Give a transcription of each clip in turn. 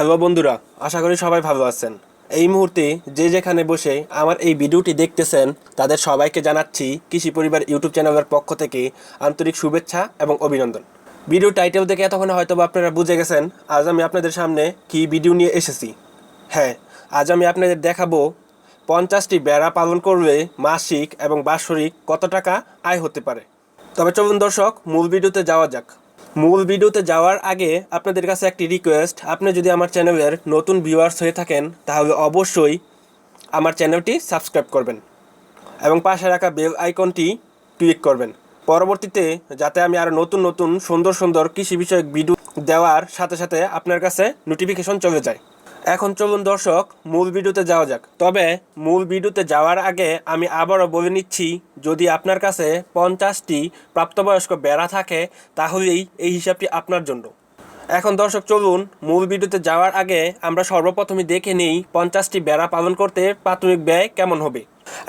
Hello বন্ধুরা, আশা করি সবাই ভালো আছেন। এই মুহূর্তে যে যেখানে বসে আমার এই ভিডিওটি দেখতেছেন, তাদের সবাইকে জানাচ্ছি কৃষি পরিবার ইউটিউব চ্যানেলের পক্ষ থেকে আন্তরিক শুভেচ্ছা এবং অভিনন্দন। ভিডিও টাইটেল দেখে এতক্ষণে হয়তো আপনারা বুঝে গেছেন, আজ আমি আপনাদের সামনে কী ভিডিও নিয়ে এসেছি। হ্যাঁ আজ আমি আপনাদের দেখাবো পঞ্চাশটি বেড়া পালন করলে মাসিক এবং বাৎসরিক কত টাকা আয় হতে পারে। তবে চলুন দর্শক, মূল ভিডিওতে যাওয়া যাক। মূল ভিডিওতে যাওয়ার আগে আপনাদের কাছে একটি রিকোয়েস্ট আপনি যদি আমার চ্যানেলের নতুন ভিউয়ার্স হয়ে থাকেন, তাহলে অবশ্যই আমার চ্যানেলটি সাবস্ক্রাইব করবেন এবং পাশে রাখা বেল আইকনটি ক্লিক করবেন। পরবর্তীতে যাতে আমি আরও নতুন নতুন, সুন্দর সুন্দর কৃষি বিষয়ক ভিডিও দেওয়ার সাথে সাথে আপনার কাছে নোটিফিকেশন চলে যায়। এখন চলুন দর্শক, মূল ভিডিওতে যাওয়া যাক। তবে মূল ভিডিওতে যাওয়ার আগে আমি আবারও বলে নিচ্ছি, যদি আপনার কাছে পঞ্চাশটি প্রাপ্তবয়স্ক বেড়া থাকে, তাহলেই এই হিসাবটি আপনার জন্য। এখন দর্শক, চলুন মূল ভিডিওতে যাওয়ার আগে আমরা সর্বপ্রথমে দেখে নিই পঞ্চাশটি বেড়া পালন করতে প্রাথমিক ব্যয় কেমন হবে।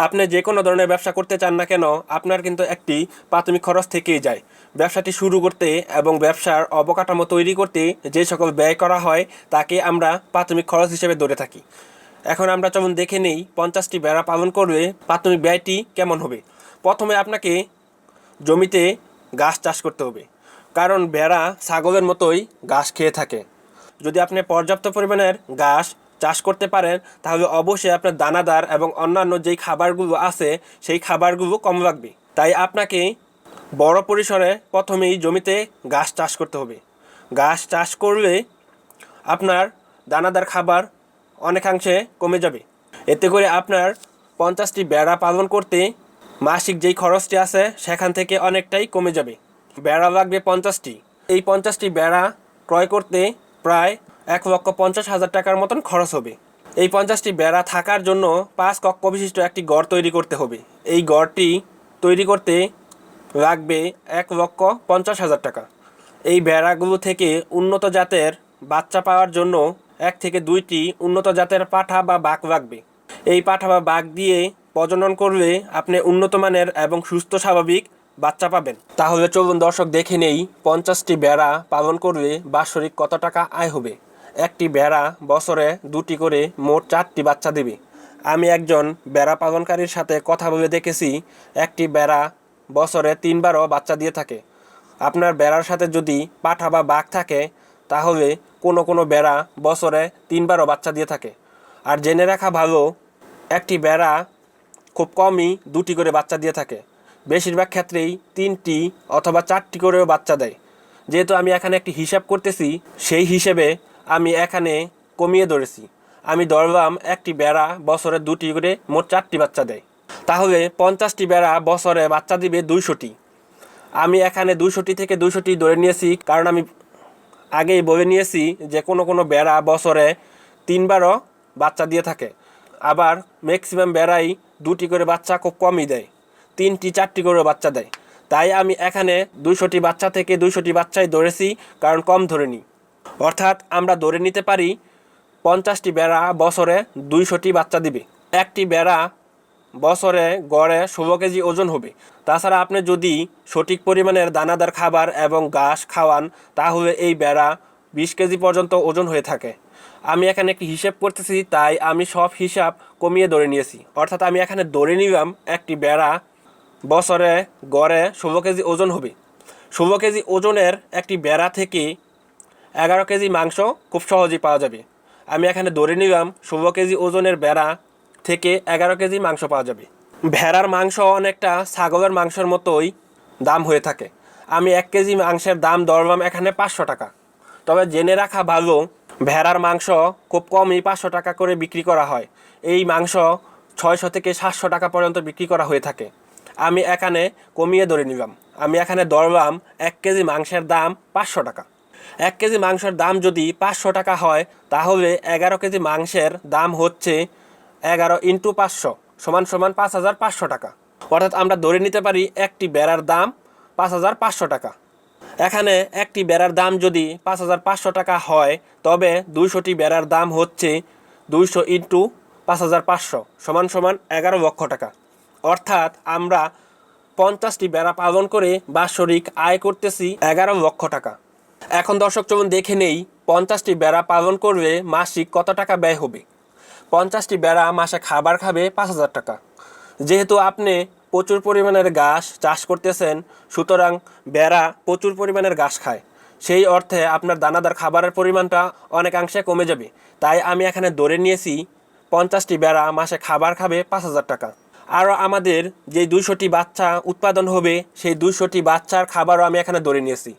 আপনি যে কোনো ধরনের ব্যবসা করতে চান না কেন, আপনার কিন্তু একটি প্রাথমিক খরচ থেকেই যায়। ব্যবসাটি শুরু করতে এবং ব্যবসার অবকাঠামো তৈরি করতে যে সকল ব্যয় করা হয়, তাকে আমরা প্রাথমিক খরচ হিসেবে ধরে থাকি। এখন আমরা যেমন দেখে নেই পঞ্চাশটি বেড়া পালন করলে প্রাথমিক ব্যয়টি কেমন হবে। প্রথমে আপনাকে জমিতে ঘাস চাষ করতে হবে, কারণ ভেড়া ছাগলের মতোই ঘাস খেয়ে থাকে। যদি আপনি পর্যাপ্ত পরিমাণের ঘাস চাষ করতে পারেন, তাহলে অবশ্যই আপনার দানাদার এবং অন্যান্য যেই খাবারগুলো আছে, সেই খাবারগুলো কম লাগবে। তাই আপনাকে বড় পরিসরে প্রথমেই জমিতে গাছ চাষ করতে হবে। গাছ চাষ করলে আপনার দানাদার খাবার অনেকাংশে কমে যাবে। এতে করে আপনার পঞ্চাশটি বেড়া পালন করতে মাসিক যেই খরচটি আছে সেখান থেকে অনেকটাই কমে যাবে। বেড়া লাগবে পঞ্চাশটি। এই পঞ্চাশটি বেড়া ক্রয় করতে প্রায় এক লক্ষ পঞ্চাশ হাজার টাকার মতন খরচ হবে। এই পঞ্চাশটি বেড়া থাকার জন্য পাঁচ কক্ষ বিশিষ্ট একটি গড় তৈরি করতে হবে। এই গড়টি তৈরি করতে লাগবে এক লক্ষ পঞ্চাশ হাজার টাকা। এই বেড়াগুলো থেকে উন্নত জাতের বাচ্চা পাওয়ার জন্য এক থেকে দুইটি উন্নত জাতের পাঠা বা বাঘ লাগবে এই পাঠা বা বাঘ দিয়ে প্রজনন করলে আপনি উন্নত মানের এবং সুস্থ স্বাভাবিক বাচ্চা পাবেন। তাহলে চলুন দর্শক দেখে নেই পঞ্চাশটি বেড়া পালন করলে বাৎসরিক কত টাকা আয় হবে। একটি বেড়া বছরে দুটি করে মোট চারটি বাচ্চা দেবে। আমি একজন বেড়া পালনকারীর সাথে কথা বলে দেখেছি, একটি বেড়া বছরে তিনবারও বাচ্চা দিয়ে থাকে। আপনার বেড়ার সাথে যদি পাঠা বা বাঘ থাকে, তাহলে কোনো কোনো বেড়া বছরে তিনবারও বাচ্চা দিয়ে থাকে। আর জেনে রাখা ভালো, একটি বেড়া খুব কমই দুটি করে বাচ্চা দিয়ে থাকে। বেশিরভাগ ক্ষেত্রেই তিনটি অথবা চারটি করেও বাচ্চা দেয়। যেহেতু আমি এখানে একটি হিসাব করতেছি, সেই হিসেবে আমি এখানে কমিয়ে ধরেছি। আমি ধরলাম একটি বেড়া বছরে দুটি করে মোট চারটি বাচ্চা দেয়। তাহলে পঞ্চাশটি বেড়া বছরে বাচ্চা দিবে দুইশোটি। আমি এখানে দুইশোটি থেকে দুইশোটি ধরে নিয়েছি, কারণ আমি আগেই বলে নিয়েছি যে কোনো কোনো বেড়া বছরে তিনবারও বাচ্চা দিয়ে থাকে। আবার ম্যাক্সিমাম বেড়াই দুটি করে বাচ্চা খুব কমই দেয়, তিনটি, চারটি করে বাচ্চা দেয়। তাই আমি এখানে দুইশোটি বাচ্চা থেকে দুইশোটি বাচ্চাই ধরেছি, কারণ কম ধরে নিই। অর্থাৎ আমরা ধরে নিতে পারি পঞ্চাশটি বেড়া বছরে দুইশোটি বাচ্চা দিবে। একটি বেড়া বছরে গড়ে ষোলো কেজি ওজন হবে। তাছাড়া আপনি যদি সঠিক পরিমাণের দানাদার খাবার এবং ঘাস খাওয়ান, তাহলে এই বেড়া বিশ কেজি পর্যন্ত ওজন হয়ে থাকে। আমি এখানে একটি হিসেব করতেছি, তাই আমি সব হিসাব কমিয়ে ধরে নিয়েছি। অর্থাৎ আমি এখানে ধরে নিলাম একটি বেড়া বছরে গড়ে ষোলো কেজি ওজন হবে। ষোলো কেজি ওজনের একটি বেড়া থেকে এগারো কেজি মাংস খুব সহজেই পাওয়া যাবে। আমি এখানে ধরে নিলাম ষোলো কেজি ওজনের বেড়া থেকে এগারো কেজি মাংস পাওয়া যাবে। ভেড়ার মাংস অনেকটা ছাগলের মাংসের মতোই দাম হয়ে থাকে। আমি এক কেজি মাংসের দাম দরবাম এখানে পাঁচশো টাকা। তবে জেনে রাখা ভালো, ভেড়ার মাংস খুব কমই পাঁচশো টাকা করে বিক্রি করা হয়। এই মাংস ছয়শো থেকে সাতশো টাকা পর্যন্ত বিক্রি করা হয়ে থাকে। আমি এখানে কমিয়ে ধরে নিলাম। আমি এখানে দরবাম এক কেজি মাংসের দাম পাঁচশো টাকা। এক কেজি মাংসের দাম যদি পাঁচশো টাকা হয়, তাহলে এগারো কেজি মাংসের দাম হচ্ছে এগারো ইন্টু পাঁচশো সমান সমান পাঁচ হাজার পাঁচশো টাকা। অর্থাৎ আমরা ধরে নিতে পারি একটি বেড়ার দাম পাঁচ হাজার পাঁচশো টাকা। এখানে একটি বেড়ার দাম যদি পাঁচ হাজার পাঁচশো টাকা হয়, তবে দুইশোটি বেড়ার দাম হচ্ছে দুইশো ইন্টু পাঁচ হাজার পাঁচশো সমান সমান এগারো লক্ষ টাকা। অর্থাৎ আমরা পঞ্চাশটি বেড়া পালন করে বাৎসরিক আয় করতেছি এগারো লক্ষ টাকা। এখন দর্শক চলুন দেখে নেই পঞ্চাশটি বেড়া পালন করলে মাসিক কত টাকা ব্যয় হবে। পঞ্চাশটি বেড়া মাসে খাবার খাবে পাঁচ হাজার টাকা। যেহেতু আপনি প্রচুর পরিমাণের ঘাস চাষ করতেছেন, সুতরাং বেড়া প্রচুর পরিমাণের ঘাস খায়। সেই অর্থে আপনার দানাদার খাবারের পরিমাণটা অনেকাংশে কমে যাবে। তাই আমি এখানে ধরে নিয়েছি, পঞ্চাশটি বেড়া মাসে খাবার খাবে পাঁচ হাজার টাকা। আরও আমাদের যে দুইশোটি বাচ্চা উৎপাদন হবে, সেই দুইশোটি বাচ্চার খাবারও আমি এখানে ধরে নিয়েছি।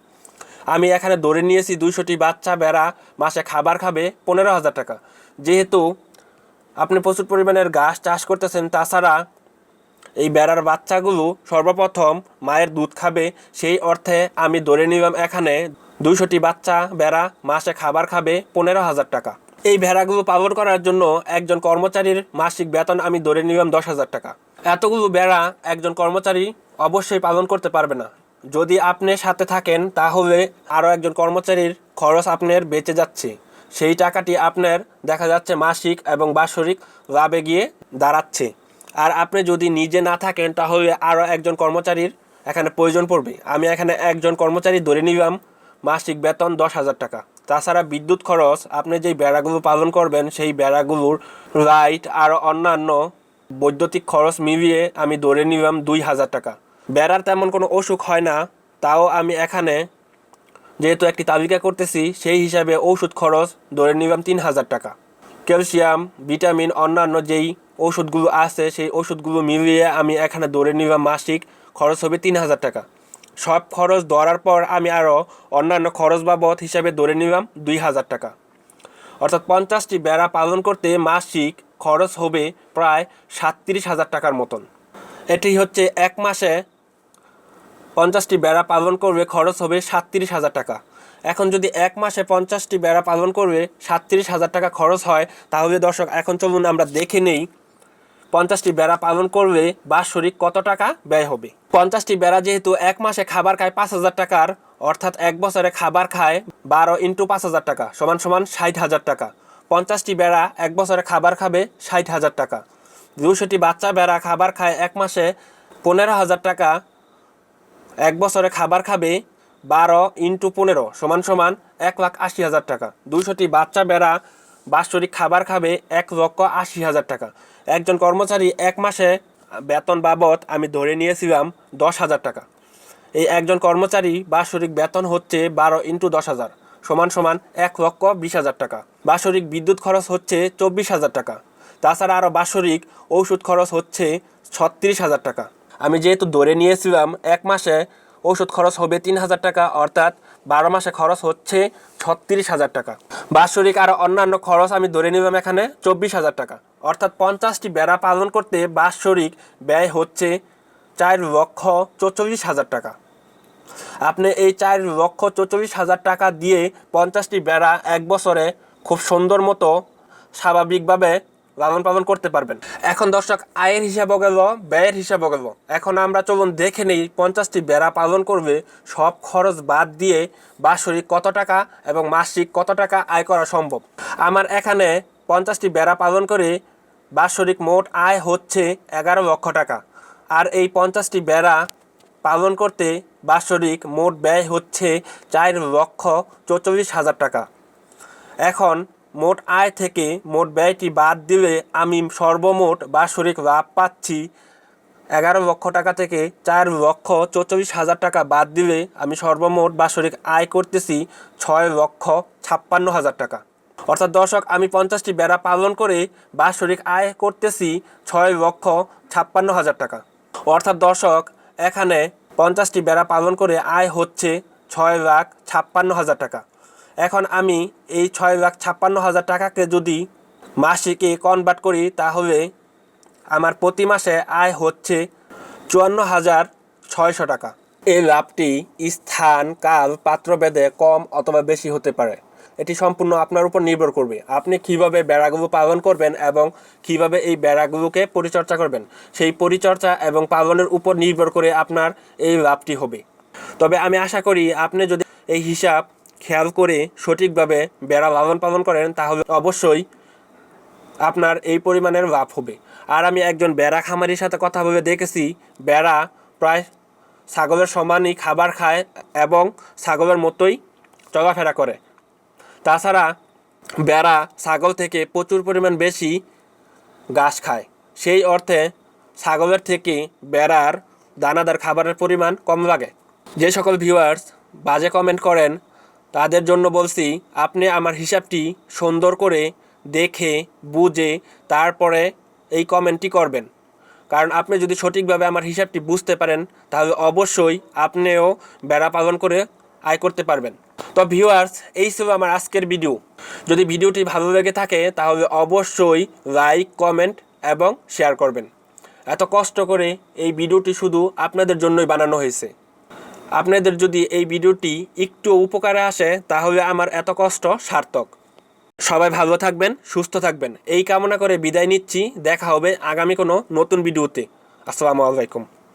আমি এখানে ধরে নিয়েছি দুইশোটি বাচ্চা বেড়া মাসে খাবার খাবে পনেরো হাজার টাকা। যেহেতু আপনি প্রচুর পরিমাণের গাছ চাষ করতেছেন, তাছাড়া এই বেড়ার বাচ্চাগুলো সর্বপ্রথম মায়ের দুধ খাবে, সেই অর্থে আমি ধরে নিলাম এখানে দুইশোটি বাচ্চা বেড়া মাসে খাবার খাবে পনেরো হাজার টাকা। এই ভেড়াগুলো পালন করার জন্য একজন কর্মচারীর মাসিক বেতন আমি ধরে নিলাম দশ হাজার টাকা। এতগুলো বেড়া একজন কর্মচারী অবশ্যই পালন করতে পারবে না। যদি আপনি সাথে থাকেন, তাহলে আরও একজন কর্মচারীর খরচ আপনার বেঁচে যাচ্ছে। সেই টাকাটি আপনার, দেখা যাচ্ছে, মাসিক এবং বাৎসরিক লাভে গিয়ে দাঁড়াচ্ছে। আর আপনি যদি নিজে না থাকেন, তাহলে আরও একজন কর্মচারীর এখানে প্রয়োজন পড়বে। আমি এখানে একজন কর্মচারী ধরে নিলাম, মাসিক বেতন দশ হাজার টাকা। তাছাড়া বিদ্যুৎ খরচ, আপনি যেই বেড়াগুলো পালন করবেন, সেই বেড়াগুলোর লাইট আর অন্যান্য বৈদ্যুতিক খরচ মিলিয়ে আমি ধরে নিলাম দুই হাজার টাকা। বেড়ার তেমন কোনো অসুখ হয় না, তাও আমি এখানে যেহেতু একটি তালিকা করতেছি, সেই হিসাবে ওষুধ খরচ ধরে নিলাম তিন হাজার টাকা। ক্যালসিয়াম, ভিটামিন, অন্যান্য যেই ওষুধগুলো আছে, সেই ওষুধগুলো মিলিয়ে আমি এখানে ধরে নিলাম মাসিক খরচ হবে তিন হাজার টাকা। সব খরচ ধরার পর আমি আরও অন্যান্য খরচ বাবদ হিসাবে ধরে নিলাম দুই হাজার টাকা। অর্থাৎ পঞ্চাশটি বেড়া পালন করতে মাসিক খরচ হবে প্রায় সাতত্রিশ হাজার টাকার মতন। এটি হচ্ছে এক মাসে পঞ্চাশটি বেড়া পালন করবে খরচ হবে সাতত্রিশ হাজার টাকা। এখন যদি এক মাসে পঞ্চাশটি বেড়া পালন করবে সাতত্রিশ হাজার টাকা খরচ হয়, তাহলে দর্শক, এখন চলুন আমরা দেখে নেই পঞ্চাশটি বেড়া পালন করলে বাৎসরিক কত টাকা ব্যয় হবে। পঞ্চাশটি বেড়া যেহেতু এক মাসে খাবার খায় পাঁচ হাজার টাকার, অর্থাৎ এক বছরে খাবার খায় বারো ইন্টু পাঁচ হাজার টাকা, সমান সমান ষাট হাজার টাকা। পঞ্চাশটি বেড়া এক বছরে খাবার খাবে ষাট হাজার টাকা। দুশোটি বাচ্চা বেড়া খাবার খায় এক মাসে পনেরো হাজার টাকা এক বছরে খাবার খাবে বারো ইন্টু পনেরো সমান সমান এক লাখ আশি হাজার টাকা। দুইশোটি বাচ্চা বেড়া বাৎসরিক খাবার খাবে এক লক্ষ আশি হাজার টাকা। একজন কর্মচারী এক মাসে বেতন বাবদ আমি ধরে নিয়েছিলাম দশ হাজার টাকা। এই একজন কর্মচারী বাৎসরিক বেতন হচ্ছে বারো ইন্টু দশ হাজার, সমান সমান এক লক্ষ বিশ হাজার টাকা। বাৎসরিক বিদ্যুৎ খরচ হচ্ছে চব্বিশ হাজার টাকা। তাছাড়া আরও বাৎসরিক ওষুধ খরচ হচ্ছে ছত্রিশ হাজার টাকা। আমি যেহেতু ধরে নিয়েছিলাম, এক মাসে ওষুধ খরচ হবে তিন হাজার টাকা, অর্থাৎ বারো মাসে খরচ হচ্ছে ছত্রিশ হাজার টাকা। বাৎসরিক আর অন্যান্য খরচ আমি ধরে নিলাম এখানে চব্বিশ হাজার টাকা। অর্থাৎ পঞ্চাশটি বেড়া পালন করতে বাৎসরিক ব্যয় হচ্ছে চার লক্ষ চৌচল্লিশ হাজার টাকা। আপনি এই চার লক্ষ চৌচল্লিশ হাজার টাকা দিয়ে পঞ্চাশটি বেড়া এক বছরে খুব সুন্দর মতো স্বাভাবিকভাবে লালন পালন করতে পারবেন। এখন দর্শক, আয়ের হিসাবও গেল ব্যয়ের হিসাবও গেল এখন আমরা চলুন দেখে নেই পঞ্চাশটি বেড়া পালন করবে। সব খরচ বাদ দিয়ে বাৎসরিক কত টাকা এবং মাসিক কত টাকা আয় করা সম্ভব? আমার এখানে পঞ্চাশটি বেড়া পালন করে বাৎসরিক মোট আয় হচ্ছে এগারো লক্ষ টাকা। আর এই পঞ্চাশটি বেড়া পালন করতে বাৎসরিক মোট ব্যয় হচ্ছে চার লক্ষ চৌচল্লিশ হাজার টাকা। এখন মোট আয় থেকে মোট ব্যয়টি বাদ দিলে আমি সর্বমোট বাৎসরিক লাভ পাচ্ছি। এগারো লক্ষ টাকা থেকে চার লক্ষ চৌচল্লিশ হাজার টাকা বাদ দিলে আমি সর্বমোট বাৎসরিক আয় করতেছি ছয় লক্ষ ছাপ্পান্ন হাজার টাকা। অর্থাৎ দর্শক, আমি পঞ্চাশটি বেড়া পালন করে বাৎসরিক আয় করতেছি ছয় লক্ষ ছাপ্পান্ন হাজার টাকা। অর্থাৎ দর্শক, এখানে পঞ্চাশটি বেড়া পালন করে আয় হচ্ছে ছয় লাখ ছাপ্পান্ন হাজার টাকা। এখন আমি এই ছয় লাখ ছাপ্পান্ন হাজার টাকাকে যদি মাসিকে কনভার্ট করি, তাহলে আমার প্রতি মাসে আয় হচ্ছে চুয়ান্ন হাজার ছয়শো টাকা। এই লাভটি স্থান, কাল, পাত্রভেদে কম অথবা বেশি হতে পারে। এটি সম্পূর্ণ আপনার উপর নির্ভর করবে। আপনি কীভাবে বেড়াগুলো পালন করবেন এবং কীভাবে এই বেড়াগুলোকে পরিচর্যা করবেন, সেই পরিচর্যা এবং পালনের উপর নির্ভর করে আপনার এই লাভটি হবে। তবে আমি আশা করি আপনি যদি এই হিসাব খেয়াল করে সঠিকভাবে বেড়া লালন পালন করেন, তাহলে অবশ্যই আপনার এই পরিমাণের লাভ হবে। আর আমি একজন বেড়া খামারির সাথে কথা বলে দেখেছি, বেড়া প্রায় ছাগলের সমানই খাবার খায় এবং ছাগলের মতোই চলাফেরা করে। তাছাড়া বেড়া ছাগল থেকে প্রচুর পরিমাণ বেশি ঘাস খায়। সেই অর্থে ছাগলের থেকে বেড়ার দানাদার খাবারের পরিমাণ কম লাগে। যে সকল ভিউয়ার্স বাজে কমেন্ট করেন তাদের জন্য বলছি, আপনি আমার হিসাবটি সুন্দর করে দেখে, বুঝে, তারপরে এই কমেন্টটি করবেন। কারণ আপনি যদি সঠিকভাবে আমার হিসাবটি বুঝতে পারেন, তাহলে অবশ্যই আপনিও বেড়া পালন করে আয় করতে পারবেন। তো ভিউয়ার্স, এই ছিল আমার আজকের ভিডিও। যদি ভিডিওটি ভালো লেগে থাকে, তাহলে অবশ্যই লাইক, কমেন্ট এবং শেয়ার করবেন। এত কষ্ট করে এই ভিডিওটি শুধু আপনাদের জন্যই বানানো হয়েছে। আপনাদের যদি এই ভিডিওটি একটু উপকারে আসে, তাহলে আমার এত কষ্ট সার্থক। সবাই ভালো থাকবেন, সুস্থ থাকবেন। এই কামনা করে বিদায় নিচ্ছি। দেখা হবে আগামী কোনো নতুন ভিডিওতে। আসসালামু আলাইকুম।